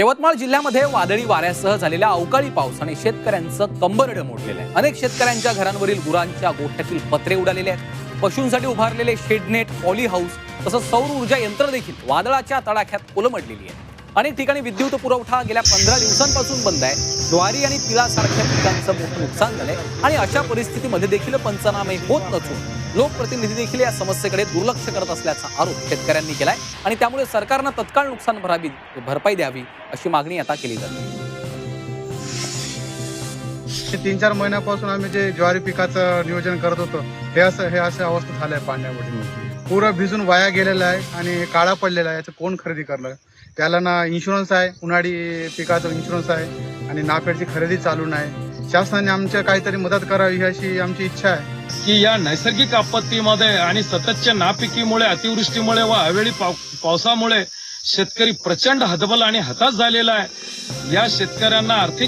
यवतमाळ जिल्ह्यामध्ये वादळी वाऱ्यासह झालेल्या अवकाळी पावसाने शेतकऱ्यांचं कंबरडं मोडलेलं आहे. अनेक शेतकऱ्यांच्या घरांवरील गुरांच्या गोठ्यातील पत्रे उडालेले आहेत. पशूंसाठी उभारलेले शेडनेट पॉली हाऊस तसंच सौर ऊर्जा यंत्र देखील वादळाच्या तडाख्यात कोलमडलेली आहे अनेक ठिकाणी विद्युत पुरवठा गेल्या पंधरा दिवसांपासून बंद आहे. ज्वारी आणि तिळासारख्या पिकांचं मोठं नुकसान झालंय आणि अशा परिस्थितीमध्ये देखील पंचनामे होत नसून लोकप्रतिनिधी देखील या समस्येकडे दुर्लक्ष करत असल्याचा आरोप शेतकऱ्यांनी केलाय आणि त्यामुळे सरकारनं तत्काळ नुकसान भरावी भरपाई द्यावी अशी मागणी आता केली जाते. तीन चार महिन्यापासून आम्ही जे ज्वारी पिकाचं नियोजन करत होतो हे असं हे असं अवस्था झालंय पाण्यामध्ये. पुरं भिजून वाया गेलेलं आहे आणि काळा पडलेला आहे याचं कोण खरेदी करणार? त्याला ना इन्शुरन्स आहे उन्हाळी पिकाचं इन्शुरन्स आहे आणि नाफेडची खरेदी चालू नाही. शासनाने आमच्या काहीतरी मदत करावी ही अशी आमची इच्छा आहे. की या नैसर्गिक आपत्तीमध्ये आणि सततच्या नापिकीमुळे अतिवृष्टीमुळे व अवेळी पाव पावसामुळे शेतकरी प्रचंड हतबल आणि हताश झालेला आहे. या शेतकऱ्यांना आर्थिक